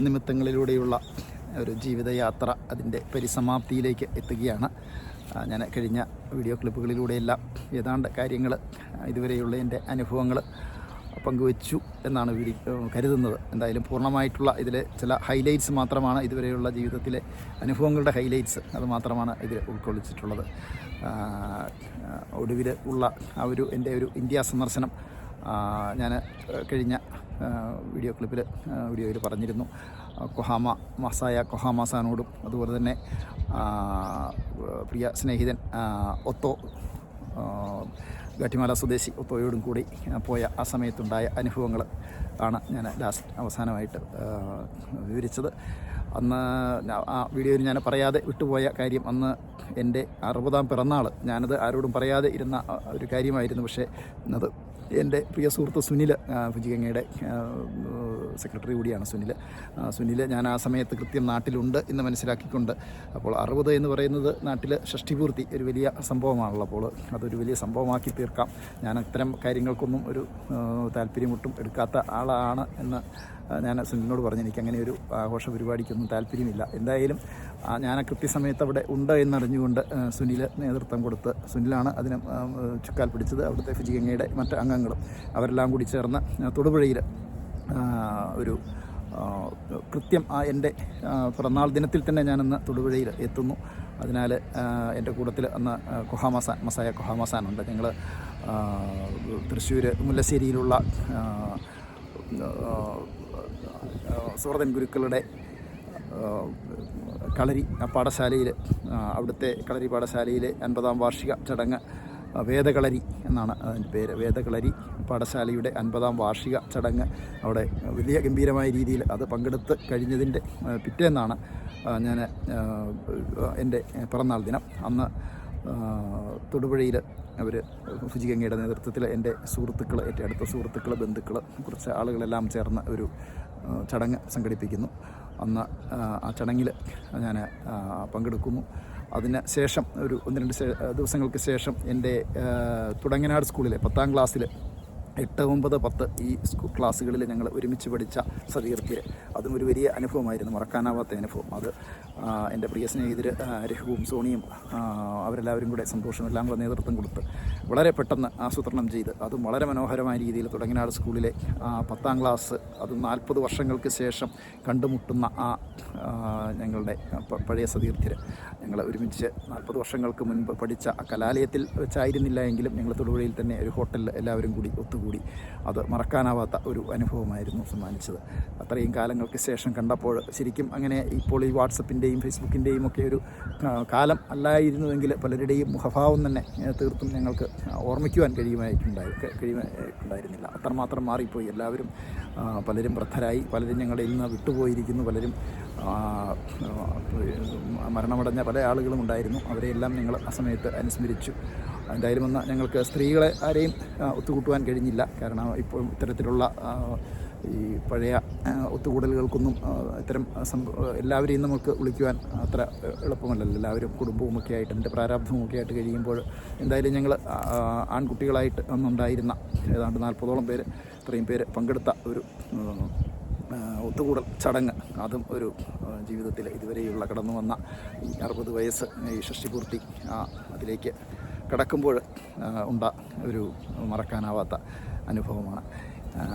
നിമിത്തങ്ങളിലൂടെയുള്ള ഒരു ജീവിതയാത്ര അതിന്റെ പരിസമാപ്തിയിലേക്ക് എത്തുകയാണ്. ഞാൻ കഴിഞ്ഞ വീഡിയോ ക്ലിപ്പുകളിലൂടെയെല്ലാം ഏതാണ്ട് കാര്യങ്ങൾ ഇതുവരെയുള്ള എന്റെ അനുഭവങ്ങൾ പങ്കുവച്ചു എന്നാണ് കരുതുന്നത്. എന്തായാലും പൂർണമായിട്ടുള്ള ഇതിലെ ചില ഹൈലൈറ്റ്സ് മാത്രമാണ് ഇതുവരെയുള്ള ജീവിതത്തിലെ അനുഭവങ്ങളുടെ ഹൈലൈറ്റ്സ്. അത് മാത്രമാണ് ഇതിൽ ഉൾക്കൊള്ളിച്ചിട്ടുള്ളത്. ഒടുവിൽ ഉള്ള ആ ഒരു എന്റെ ഒരു ഇന്ത്യ സന്ദർശനം ഞാൻ കഴിഞ്ഞ വീഡിയോ ക്ലിപ്പിൽ വീഡിയോയിൽ പറഞ്ഞിരുന്നു. കൊഹാമ മസായ കൊഹാമാസാനോടും അതുപോലെ തന്നെ പ്രിയ സ്നേഹിതൻ ഒത്തോ ആ, ഗാട്ടിമാല സ്വദേശി ഒത്തോയോടും കൂടി പോയ ആ സമയത്തുണ്ടായ അനുഭവങ്ങൾ ആണ് ഞാൻ ലാസ്റ്റ് അവസാനമായിട്ട് വിവരിച്ചത്. അന്ന് ആ വീഡിയോയിൽ ഞാൻ പറയാതെ വിട്ടുപോയ കാര്യം അന്ന് എന്റെ അറുപതാം പിറന്നാൾ ഞാനത് ആരോടും പറയാതെ ഇരുന്ന ഒരു കാര്യമായിരുന്നു. പക്ഷേ അത് എന്റെ പ്രിയ സുഹൃത്ത് സുനിൽ ഭുജിഗംഗയുടെ സെക്രട്ടറി കൂടിയാണ് സുനിൽ. സുനിൽ ഞാൻ ആ സമയത്ത് കൃത്യം നാട്ടിലുണ്ട് എന്ന് മനസ്സിലാക്കിക്കൊണ്ട് അപ്പോൾ അറുപത് എന്ന് പറയുന്നത് നാട്ടിൽ ഷഷ്ടിപൂർത്തി ഒരു വലിയ സംഭവമാണല്ലോ. അപ്പോൾ അതൊരു വലിയ സംഭവമാക്കി തീർക്കാം. ഞാൻ അത്തരം കാര്യങ്ങൾക്കൊന്നും ഒരു താല്പര്യം താല്പര്യമൊട്ടും എടുക്കാത്ത ആളാണ് എന്ന് ഞാൻ സുനിലിനോട് പറഞ്ഞു. എനിക്ക് അങ്ങനെ ഒരു ആഘോഷ പരിപാടിക്കൊന്നും താല്പര്യമില്ല. എന്തായാലും ഞാൻ കൃത്യസമയത്ത് അവിടെ ഉണ്ട് എന്നറിഞ്ഞുകൊണ്ട് സുനിൽ നേതൃത്വം കൊടുത്ത് സുനിലാണ് അതിന് ചുക്കാൽ പിടിച്ചത് അവിടുത്തെ ഫിജിഗംഗയുടെ മറ്റ് അംഗങ്ങളും അവരെല്ലാം കൂടി ചേർന്ന് തൊടുപുഴയിൽ ഒരു കൃത്യം ആ എന്റെ പിറന്നാൾ ദിനത്തിൽ തന്നെ ഞാനന്ന് തൊടുപുഴയിൽ എത്തുന്നു. അതിനാൽ എന്റെ കൂട്ടത്തിൽ അന്ന് കുഹാമസാൻ മസായ കൊഹാമസാൻ ഉണ്ട്. ഞങ്ങൾ തൃശ്ശൂർ മുല്ലശ്ശേരിയിലുള്ള സുഹൃതൻ ഗുരുക്കളുടെ കളരി പാഠശാലയിൽ അവിടുത്തെ കളരി പാഠശാലയിലെ അൻപതാം വാർഷിക ചടങ്ങ് വേദകളരി എന്നാണ് അതിന്റെ പേര്. വേദകളരി പാഠശാലയുടെ അൻപതാം വാർഷിക ചടങ്ങ് അവിടെ വലിയ ഗംഭീരമായ രീതിയിൽ അത് പങ്കെടുത്ത് കഴിഞ്ഞതിന്റെ പിറ്റേന്നാണ് ഞാൻ എന്റെ പിറന്നാൾ ദിനം. അന്ന് തൊടുപുഴയിൽ അവർ ഫുജിഗംഗയുടെ നേതൃത്വത്തിൽ എന്റെ സുഹൃത്തുക്കൾ ഏറ്റവും അടുത്ത സുഹൃത്തുക്കൾ ബന്ധുക്കൾ കുറച്ച് ആളുകളെല്ലാം ചേർന്ന് ഒരു ചടങ്ങ് സംഘടിപ്പിക്കുന്നു. അന്ന് ആ, ചടങ്ങിൽ ഞാൻ പങ്കെടുക്കുന്നു. അതിന് ശേഷം ഒരു ഒന്ന് രണ്ട് ദിവസങ്ങൾക്ക് ശേഷം എന്റെ തുടങ്ങനാട് സ്കൂളിലെ പത്താം ക്ലാസ്സിൽ എട്ട് ഒമ്പത് പത്ത് ഈ സ്കൂൾ ക്ലാസ്സുകളിൽ ഞങ്ങൾ ഒരുമിച്ച് പഠിച്ച സതീർത്തി അതും ഒരു വലിയ അനുഭവമായിരുന്നു മറക്കാനാവാത്ത അനുഭവം. അത് എന്റെ പ്രിയ സ്നേഹിതർ രഘുവും സോണിയും അവരെല്ലാവരും കൂടെ സന്തോഷം എല്ലാം കൂടെ നേതൃത്വം കൊടുത്ത് വളരെ പെട്ടെന്ന് ആസൂത്രണം ചെയ്ത് അതും വളരെ മനോഹരമായ രീതിയിൽ തുടങ്ങിനാട് സ്കൂളിലെ പത്താം ക്ലാസ് അത് നാൽപ്പത് വർഷങ്ങൾക്ക് ശേഷം കണ്ടുമുട്ടുന്ന ആ ഞങ്ങളുടെ പഴയ സതീർത്ഥ്യർ ഞങ്ങൾ ഒരുമിച്ച് നാൽപ്പത് വർഷങ്ങൾക്ക് മുൻപ് പഠിച്ച കലാലയത്തിൽ വെച്ചായിരുന്നില്ല എങ്കിലും ഞങ്ങൾ തൊടുപുഴയിൽ തന്നെ ഒരു ഹോട്ടലിൽ എല്ലാവരും കൂടി ഒത്തുകൂടി അത് മറക്കാനാവാത്ത ഒരു അനുഭവമായിരുന്നു സമ്മാനിച്ചത്. അത്രയും കാലങ്ങൾക്ക് ശേഷം കണ്ടപ്പോൾ ശരിക്കും അങ്ങനെ ഇപ്പോൾ ഈ വാട്സപ്പിന്റെയും ഫേസ്ബുക്കിന്റെയും ഒക്കെ ഒരു കാലം അല്ലായിരുന്നുവെങ്കിൽ പലരുടെയും മുഖഭാവം തന്നെ തീർത്തും ഞങ്ങൾക്ക് ഓർമ്മിക്കുവാൻ കഴിയുമായിട്ടുണ്ടായി കഴിയുമായിട്ടുണ്ടായിരുന്നില്ല. അത്രമാത്രം മാറിപ്പോയി. എല്ലാവരും പലരും വൃദ്ധരായി. പലരും ഞങ്ങളുടെ ഇന്ന് വിട്ടുപോയിരിക്കുന്നു. പലരും മരണമടഞ്ഞ പല ആളുകളും ഉണ്ടായിരുന്നു. അവരെയെല്ലാം ഞങ്ങൾ ആ സമയത്ത് അനുസ്മരിച്ചു. എന്തായാലും ഒന്ന് ഞങ്ങൾക്ക് സ്ത്രീകളെ ആരെയും ഒത്തുകൂട്ടുവാൻ കഴിഞ്ഞില്ല. കാരണം ഇപ്പോൾ ഇത്തരത്തിലുള്ള ഈ പഴയ ഒത്തുകൂടലുകൾക്കൊന്നും ഇത്തരം എല്ലാവരെയും നമുക്ക് വിളിക്കുവാൻ അത്ര എളുപ്പമല്ലല്ലോ. എല്ലാവരും കുടുംബവും ഒക്കെ ആയിട്ട് അതിന്റെ പ്രാരാബ്ധവുമൊക്കെ ആയിട്ട് കഴിയുമ്പോൾ എന്തായാലും ഞങ്ങൾ ആൺകുട്ടികളായിട്ട് അന്നുണ്ടായിരുന്ന ഏതാണ്ട് നാൽപ്പതോളം പേര് ഇത്രയും പേര് പങ്കെടുത്ത ഒരു ഒത്തുകൂടൽ ചടങ്ങ് അതും ഒരു ജീവിതത്തിൽ ഇതുവരെയുള്ള കടന്നു വന്ന അറുപത് വയസ്സ് ഈ ഷഷ്ടിപൂർത്തി അതിലേക്ക് കടക്കുമ്പോൾ ഉണ്ട ഒരു മറക്കാനാവാത്ത അനുഭവമാണ്.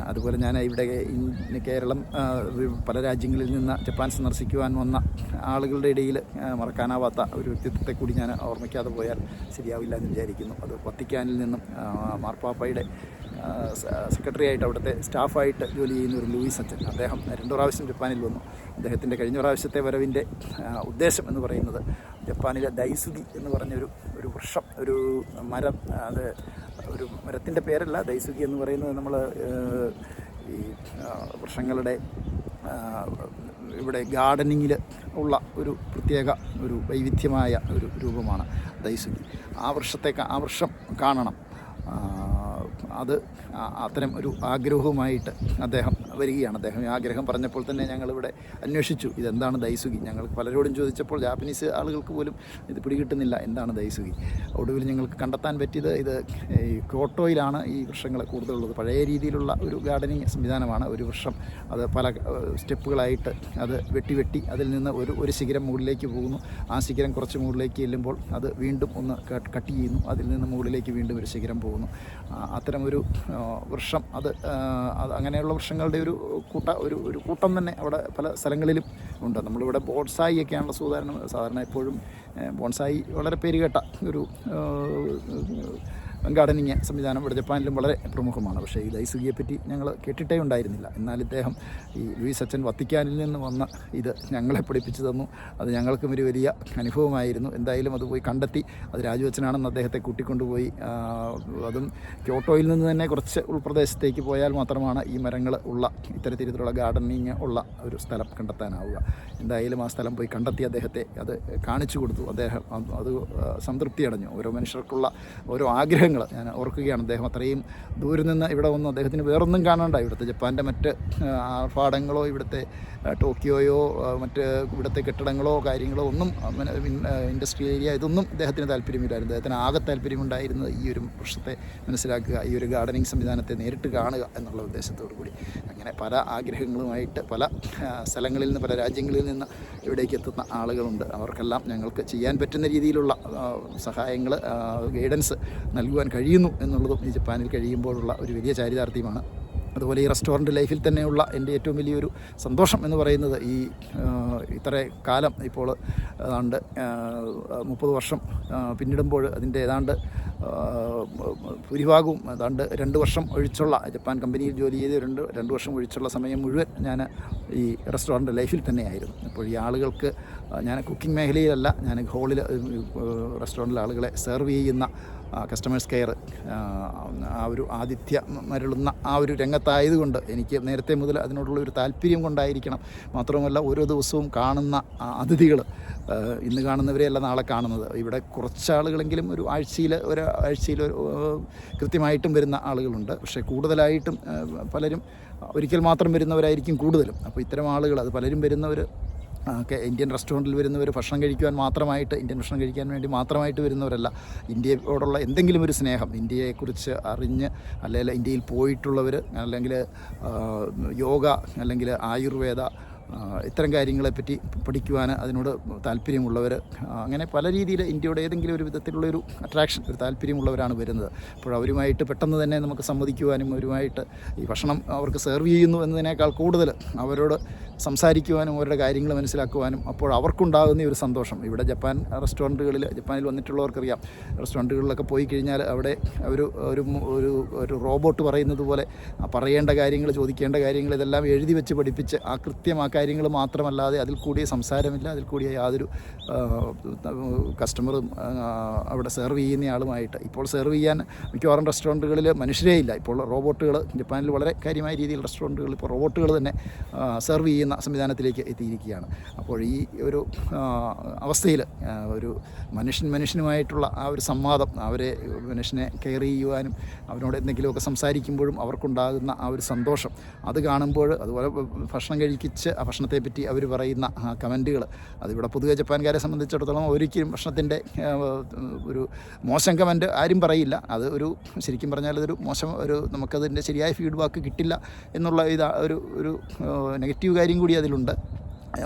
അതുപോലെ ഞാൻ ഇവിടെ കേരളം പല രാജ്യങ്ങളിൽ നിന്ന് ജപ്പാൻ സന്ദർശിക്കുവാൻ വന്ന ആളുകളുടെ ഇടയിൽ മറക്കാനാവാത്ത ഒരു വ്യക്തിത്വത്തെ കൂടി ഞാൻ ഓർമ്മിക്കാതെ പോയാൽ ശരിയാവില്ല എന്ന് വിചാരിക്കുന്നു. അത് വത്തിക്കാനിൽ നിന്നും മാർപ്പാപ്പയുടെ സെക്രട്ടറി ആയിട്ട് അവിടുത്തെ സ്റ്റാഫായിട്ട് ജോലി ചെയ്യുന്ന ഒരു ലൂയിസ് അച്ഛൻ. അദ്ദേഹം രണ്ടു പ്രാവശ്യം ജപ്പാനിൽ വന്നു. അദ്ദേഹത്തിന്റെ കഴിഞ്ഞ പ്രാവശ്യത്തെ വരവിന്റെ ഉദ്ദേശം എന്ന് പറയുന്നത് ജപ്പാനിലെ ദൈസുഗി എന്ന് പറഞ്ഞൊരു ഒരു വൃക്ഷം ഒരു മരം അത് ഒരു മരത്തിന്റെ പേരല്ല ദൈസുഗി എന്ന് പറയുന്നത് നമ്മൾ ഈ വൃക്ഷങ്ങളുടെ ഇവിടെ ഗാർഡനിങ്ങിൽ ഉള്ള ഒരു പ്രത്യേക ഒരു വൈവിധ്യമായ ഒരു രൂപമാണ് ദൈസുഗി ആ വൃക്ഷത്തെ ആ വൃക്ഷം കാണണം. അത് അത്തരം ഒരു ആഗ്രഹവുമായിട്ട് അദ്ദേഹം വരികയാണ്. അദ്ദേഹം ആഗ്രഹം പറഞ്ഞപ്പോൾ തന്നെ ഞങ്ങളിവിടെ അന്വേഷിച്ചു. ഇതെന്താണ് ദൈസുകി? ഞങ്ങൾ പലരോടും ചോദിച്ചപ്പോൾ ജാപ്പനീസ് ആളുകൾക്ക് പോലും ഇത് പിടികിട്ടുന്നില്ല. എന്താണ് ദൈസുകി? ഒടുവിൽ ഞങ്ങൾക്ക് കണ്ടെത്താൻ പറ്റിയത് ഇത് ഈ ക്രോട്ടോയിലാണ് ഈ വൃക്ഷങ്ങൾ കൂടുതലുള്ളത്. പഴയ രീതിയിലുള്ള ഒരു ഗാർഡനിങ് സംവിധാനമാണ് ഒരു വൃക്ഷം. അത് പല സ്റ്റെപ്പുകളായിട്ട് അത് വെട്ടി വെട്ടി അതിൽ നിന്ന് ഒരു ഒരു ശിഖരം മുകളിലേക്ക് പോകുന്നു. ആ ശിഖരം കുറച്ച് മുകളിലേക്ക് ചെല്ലുമ്പോൾ അത് വീണ്ടും ഒന്ന് കട്ട് ചെയ്യുന്നു. അതിൽ നിന്ന് മുകളിലേക്ക് വീണ്ടും ഒരു ശിഖരം പോകുന്നു. അത്തരം ഒരു വൃക്ഷം അത് അങ്ങനെയുള്ള വൃക്ഷങ്ങളുടെ ഒരു കൂട്ട ഒരു ഒരു കൂട്ടം തന്നെ അവിടെ പല സ്ഥലങ്ങളിലും ഉണ്ട്. നമ്മളിവിടെ ബോൺസായി ഒക്കെയാണല്ലോ സാധാരണ സാധാരണ എപ്പോഴും ബോൺസായി വളരെ പേരുകേട്ട ഒരു ഗാർഡനിങ് സംവിധാനം ഇവിടെ ജപ്പാനിലും വളരെ പ്രമുഖമാണ്. പക്ഷേ ഈ ലൈസുകിയെ പറ്റി ഞങ്ങൾ കേട്ടിട്ടേ ഉണ്ടായിരുന്നില്ല. എന്നാൽ ഇദ്ദേഹം ഈ ലൂയിസ് അച്ഛൻ വത്തിക്കാനിൽ നിന്ന് വന്ന ഇത് ഞങ്ങളെ പഠിപ്പിച്ചു തന്നു. അത് ഞങ്ങൾക്കും ഒരു വലിയ അനുഭവമായിരുന്നു. എന്തായാലും അത് പോയി കണ്ടെത്തി. അത് രാജുവച്ചനാണെന്ന് അദ്ദേഹത്തെ കൂട്ടിക്കൊണ്ടുപോയി. അതും ക്യോട്ടോയിൽ നിന്ന് തന്നെ കുറച്ച് ഉൾപ്രദേശത്തേക്ക് പോയാൽ മാത്രമാണ് ഈ മരങ്ങൾ ഉള്ള ഇത്തരത്തിലുള്ള ഗാർഡനിങ് ഉള്ള ഒരു സ്ഥലം കണ്ടെത്താനാവുക. എന്തായാലും ആ സ്ഥലം പോയി കണ്ടെത്തി അദ്ദേഹത്തെ അത് കാണിച്ചു കൊടുത്തു. അദ്ദേഹം അത് സംതൃപ്തി അടഞ്ഞു ഓരോ മനുഷ്യർക്കുള്ള ഓരോ ആഗ്രഹങ്ങൾ ഞാൻ ഓർക്കുകയാണ് അദ്ദേഹം അത്രയും ദൂരെ നിന്ന് ഇവിടെ വന്നു അദ്ദേഹത്തിന് വേറൊന്നും കാണണ്ട. ഇവിടുത്തെ ജപ്പാന്റെ മറ്റ് ആർഭാടങ്ങളോ ഇവിടുത്തെ ടോക്കിയോയോ മറ്റ് ഇവിടുത്തെ കെട്ടിടങ്ങളോ കാര്യങ്ങളോ ഒന്നും ഇൻഡസ്ട്രി ഏരിയ ഇതൊന്നും അദ്ദേഹത്തിന് താല്പര്യമില്ലായിരുന്നു. അദ്ദേഹത്തിന് ആകെ താല്പര്യമുണ്ടായിരുന്നത് ഈ ഒരു വൃക്ഷത്തെ മനസ്സിലാക്കുക ഈ ഒരു ഗാർഡനിങ് സംവിധാനത്തെ നേരിട്ട് കാണുക എന്നുള്ള ഉദ്ദേശത്തോടു കൂടി. അങ്ങനെ പല ആഗ്രഹങ്ങളുമായിട്ട് പല സ്ഥലങ്ങളിൽ നിന്ന് പല രാജ്യങ്ങളിൽ നിന്ന് ഇവിടേക്ക് എത്തുന്ന ആളുകളുണ്ട്. അവർക്കെല്ലാം ഞങ്ങൾക്ക് ചെയ്യാൻ പറ്റുന്ന രീതിയിലുള്ള സഹായങ്ങൾ ഗൈഡൻസ് നൽകുവാൻ കഴിയുന്നു എന്നുള്ളതും ഈ ജപ്പാനിൽ കഴിയുമ്പോഴുള്ള ഒരു വലിയ ചാരിതാർത്ഥ്യമാണ്. അതുപോലെ ഈ റെസ്റ്റോറന്റ് ലൈഫിൽ തന്നെയുള്ള എന്റെ ഏറ്റവും വലിയൊരു സന്തോഷം എന്ന് പറയുന്നത് ഈ ഇത്ര കാലം ഇപ്പോൾ ഏതാണ്ട് മുപ്പത് വർഷം പിന്നിടുമ്പോൾ അതിന്റെ ഏതാണ്ട് ഭൂരിഭാഗവും ഏതാണ്ട് രണ്ട് വർഷം ഒഴിച്ചുള്ള ജപ്പാൻ കമ്പനിയിൽ ജോലി ചെയ്ത് രണ്ട് രണ്ട് വർഷം ഒഴിച്ചുള്ള സമയം മുഴുവൻ ഞാൻ ഈ റെസ്റ്റോറന്റ് ലൈഫിൽ തന്നെയായിരുന്നു. അപ്പോൾ ഈ ആളുകൾക്ക് ഞാൻ കുക്കിംഗ് മേഖലയിലല്ല ഞാൻ ഹോളിൽ റെസ്റ്റോറന്റിലെ ആളുകളെ സെർവ് ചെയ്യുന്ന കസ്റ്റമേഴ്സ് കെയർ ആ ഒരു ആതിഥ്യ മരുളുന്ന ആ ഒരു രംഗത്തായതുകൊണ്ട് എനിക്ക് നേരത്തെ മുതൽ അതിനോടുള്ള ഒരു താല്പര്യം കൊണ്ടായിരിക്കണം. മാത്രമല്ല ഓരോ ദിവസവും കാണുന്ന അതിഥികൾ ഇന്ന് കാണുന്നവരെയല്ല നാളെ കാണുന്നത്. ഇവിടെ കുറച്ചാളുകളെങ്കിലും ഒരു ആഴ്ചയിൽ ഒരു കൃത്യമായിട്ടും വരുന്ന ആളുകളുണ്ട്. പക്ഷേ കൂടുതലായിട്ടും പലരും ഒരിക്കൽ മാത്രം വരുന്നവരായിരിക്കും കൂടുതലും. അപ്പോൾ ഇത്തരം ആളുകൾ അത് പലരും വരുന്നവർ ഇന്ത്യൻ റെസ്റ്റോറന്റിൽ വരുന്നവർ ഭക്ഷണം കഴിക്കുവാൻ മാത്രമായിട്ട് ഇന്ത്യൻ ഭക്ഷണം കഴിക്കാൻ വേണ്ടി മാത്രമായിട്ട് വരുന്നവരല്ല. ഇന്ത്യയോടുള്ള എന്തെങ്കിലും ഒരു സ്നേഹം ഇന്ത്യയെക്കുറിച്ച് അറിഞ്ഞ് അല്ലെങ്കിൽ ഇന്ത്യയിൽ പോയിട്ടുള്ളവർ അല്ലെങ്കിൽ യോഗ അല്ലെങ്കിൽ ആയുർവേദ ഇത്തരം കാര്യങ്ങളെപ്പറ്റി പഠിക്കുവാൻ അതിനോട് താല്പര്യമുള്ളവർ അങ്ങനെ പല രീതിയിൽ ഇന്ത്യയുടെ ഏതെങ്കിലും ഒരു വിധത്തിലുള്ളൊരു അട്രാക്ഷൻ ഒരു താല്പര്യമുള്ളവരാണ് വരുന്നത്. അപ്പോൾ അവരുമായിട്ട് പെട്ടെന്ന് തന്നെ നമുക്ക് സംവദിക്കുവാനും അവരുമായിട്ട് ഈ ഭക്ഷണം അവർക്ക് സെർവ് ചെയ്യുന്നു എന്നതിനേക്കാൾ കൂടുതൽ അവരോട് സംസാരിക്കുവാനും അവരുടെ കാര്യങ്ങൾ മനസ്സിലാക്കുവാനും അപ്പോൾ അവർക്കുണ്ടാകുന്ന ഒരു സന്തോഷം. ഇവിടെ ജപ്പാൻ റെസ്റ്റോറന്റുകളിൽ ജപ്പാനിൽ വന്നിട്ടുള്ളവർക്കറിയാം. റെസ്റ്റോറന്റുകളിലൊക്കെ പോയി കഴിഞ്ഞാൽ അവിടെ ഒരു ഒരു ഒരു ഒരു റോബോട്ട് പറയുന്നത് പോലെ പറയേണ്ട കാര്യങ്ങൾ ചോദിക്കേണ്ട കാര്യങ്ങൾ ഇതെല്ലാം എഴുതി വെച്ച് പഠിപ്പിച്ച് ആ കൃത്യമാക്കാൻ കാര്യങ്ങൾ മാത്രമല്ലാതെ അതിൽ കൂടിയ സംസാരമില്ല അതിൽ കൂടിയ യാതൊരു കസ്റ്റമറും അവിടെ സെർവ് ചെയ്യുന്ന ആളുമായിട്ട്. ഇപ്പോൾ സെർവ് ചെയ്യാൻ മിക്കവാറും റെസ്റ്റോറന്റുകളിൽ മനുഷ്യരേ ഇല്ല. ഇപ്പോൾ റോബോട്ടുകൾ ജപ്പാനിൽ വളരെ കാര്യമായ രീതിയിൽ റെസ്റ്റോറന്റുകൾ ഇപ്പോൾ റോബോട്ടുകൾ തന്നെ സെർവ് ചെയ്യുന്ന സംവിധാനത്തിലേക്ക് എത്തിയിരിക്കുകയാണ്. അപ്പോൾ ഈ ഒരു അവസ്ഥയിൽ ഒരു മനുഷ്യൻ മനുഷ്യനുമായിട്ടുള്ള ആ ഒരു സംവാദം അവരെ മനുഷ്യനെ കെയർ ചെയ്യുവാനും അവരോട് എന്തെങ്കിലുമൊക്കെ സംസാരിക്കുമ്പോഴും അവർക്കുണ്ടാകുന്ന ആ ഒരു സന്തോഷം അത് കാണുമ്പോൾ അതുപോലെ ഭക്ഷണം കഴിക്കിച്ച് ഭക്ഷണത്തെപ്പറ്റി അവർ പറയുന്ന കമന്റുകൾ. അതിവിടെ പൊതുവെ ജപ്പാൻകാരെ സംബന്ധിച്ചിടത്തോളം ഒരിക്കലും ഭക്ഷണത്തിന്റെ ഒരു മോശം കമന്റ് ആരും പറയില്ല. അത് ഒരു ശരിക്കും പറഞ്ഞാൽ അതൊരു മോശം ഒരു നമുക്കതിന്റെ ശരിയായ ഫീഡ്ബാക്ക് കിട്ടില്ല എന്നുള്ള ഇതാ ഒരു ഒരു നെഗറ്റീവ് കാര്യം കൂടി അതിലുണ്ട്.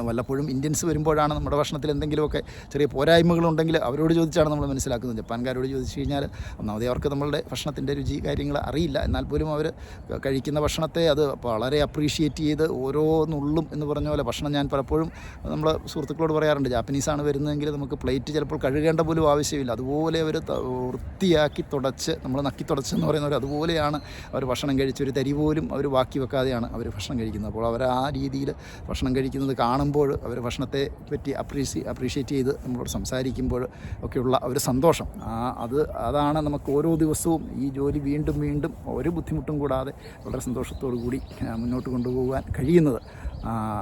വല്ലപ്പോഴും ഇന്ത്യൻസ് വരുമ്പോഴാണ് നമ്മുടെ ഭക്ഷണത്തിൽ എന്തെങ്കിലുമൊക്കെ ചെറിയ പോരായ്മകളുണ്ടെങ്കിൽ അവരോട് ചോദിച്ചാണ് നമ്മൾ മനസ്സിലാക്കുന്നത്. ജപ്പാൻകാരോട് ചോദിച്ചു കഴിഞ്ഞാൽ ഒന്നാമതേ അവർക്ക് നമ്മളുടെ ഭക്ഷണത്തിന്റെ രുചി കാര്യങ്ങൾ അറിയില്ല. എന്നാൽ പോലും അവർ കഴിക്കുന്ന ഭക്ഷണത്തെ അത് വളരെ അപ്രീഷിയേറ്റ് ചെയ്ത് ഓരോ നുള്ളും എന്ന് പറഞ്ഞ പോലെ ഭക്ഷണം ഞാൻ പലപ്പോഴും നമ്മൾ സുഹൃത്തുക്കളോട് പറയാറുണ്ട്. ജാപ്പനീസാണ് വരുന്നതെങ്കിൽ നമുക്ക് പ്ലേറ്റ് ചിലപ്പോൾ കഴുകേണ്ട പോലും ആവശ്യമില്ല. അതുപോലെ അവർ വൃത്തിയാക്കി തുടച്ച് നമ്മൾ നക്കി തുടച്ചെന്ന് പറയുന്നവർ അതുപോലെയാണ് അവർ ഭക്ഷണം കഴിച്ച് ഒരു തരി പോലും അവർ ബാക്കി വെക്കാതെയാണ് അവർ ഭക്ഷണം കഴിക്കുന്നത്. അപ്പോൾ അവർ ആ രീതിയിൽ ഭക്ഷണം കഴിക്കുന്നത് കാണുമ്പോൾ അവർ ഭക്ഷണത്തെ പറ്റി അപ്രീസി അപ്രീഷിയേറ്റ് ചെയ്ത് നമ്മളോട് സംസാരിക്കുമ്പോൾ ഒക്കെയുള്ള ഒരു സന്തോഷം. അത് അതാണ് നമുക്ക് ഓരോ ദിവസവും ഈ ജോലി വീണ്ടും വീണ്ടും ഒരു ബുദ്ധിമുട്ടും കൂടാതെ വളരെ സന്തോഷത്തോടു കൂടി മുന്നോട്ട് കൊണ്ടുപോകാൻ കഴിയുന്നത്.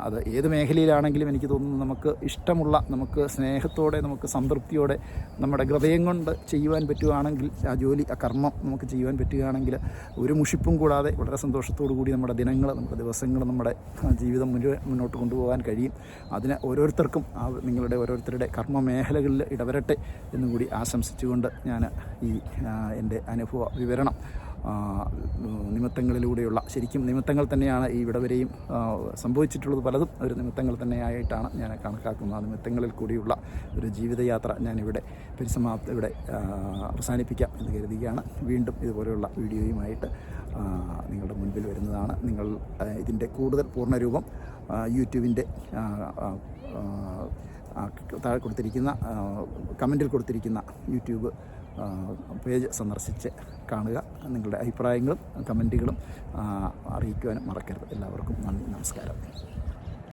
അത് ഏത് മേഖലയിലാണെങ്കിലും എനിക്ക് തോന്നുന്നു നമുക്ക് ഇഷ്ടമുള്ള നമുക്ക് സ്നേഹത്തോടെ നമുക്ക് സംതൃപ്തിയോടെ നമ്മുടെ ഹൃദയം കൊണ്ട് ചെയ്യുവാൻ പറ്റുകയാണെങ്കിൽ ആ ജോലി ആ കർമ്മം നമുക്ക് ചെയ്യുവാൻ പറ്റുകയാണെങ്കിൽ ഒരു മുഷിപ്പും കൂടാതെ വളരെ സന്തോഷത്തോടു കൂടി നമ്മുടെ ദിനങ്ങൾ നമ്മുടെ ദിവസങ്ങൾ നമ്മുടെ ജീവിതം മുന്നോട്ട് കൊണ്ടുപോകാൻ കഴിയും. അതിന് ഓരോരുത്തർക്കും ആ നിങ്ങളുടെ ഓരോരുത്തരുടെ കർമ്മ മേഖലകളിൽ ഇടവരട്ടെ എന്നും കൂടി ആശംസിച്ചുകൊണ്ട് ഞാൻ ഈ എന്റെ അനുഭവ വിവരണം നിമിത്തങ്ങളിലൂടെയുള്ള ശരിക്കും നിമിത്തങ്ങൾ തന്നെയാണ് ഈ വിടവരെയും സംഭവിച്ചിട്ടുള്ളത് പലതും. ഒരു നിമിത്തങ്ങൾ തന്നെയായിട്ടാണ് ഞാൻ കണക്കാക്കുന്നത്. ആ നിമിത്തങ്ങളിൽ കൂടിയുള്ള ഒരു ജീവിതയാത്ര ഞാനിവിടെ പരിസമാപ്ത ഇവിടെ അവസാനിപ്പിക്കാം എന്ന് കരുതുകയാണ്. വീണ്ടും ഇതുപോലെയുള്ള വീഡിയോയുമായിട്ട് നിങ്ങളുടെ മുൻപിൽ വരുന്നതാണ്. നിങ്ങൾ ഇതിന്റെ കൂടുതൽ പൂർണരൂപം യൂട്യൂബിന്റെ താഴെ കൊടുത്തിരിക്കുന്ന കമന്റിൽ കൊടുത്തിരിക്കുന്ന യൂട്യൂബ് പേജ് സന്ദർശിച്ച് കാണുക. നിങ്ങളുടെ അഭിപ്രായങ്ങളും കമന്റുകളും അറിയിക്കുവാനും മറക്കരുത്. എല്ലാവർക്കും നന്ദി നമസ്കാരം.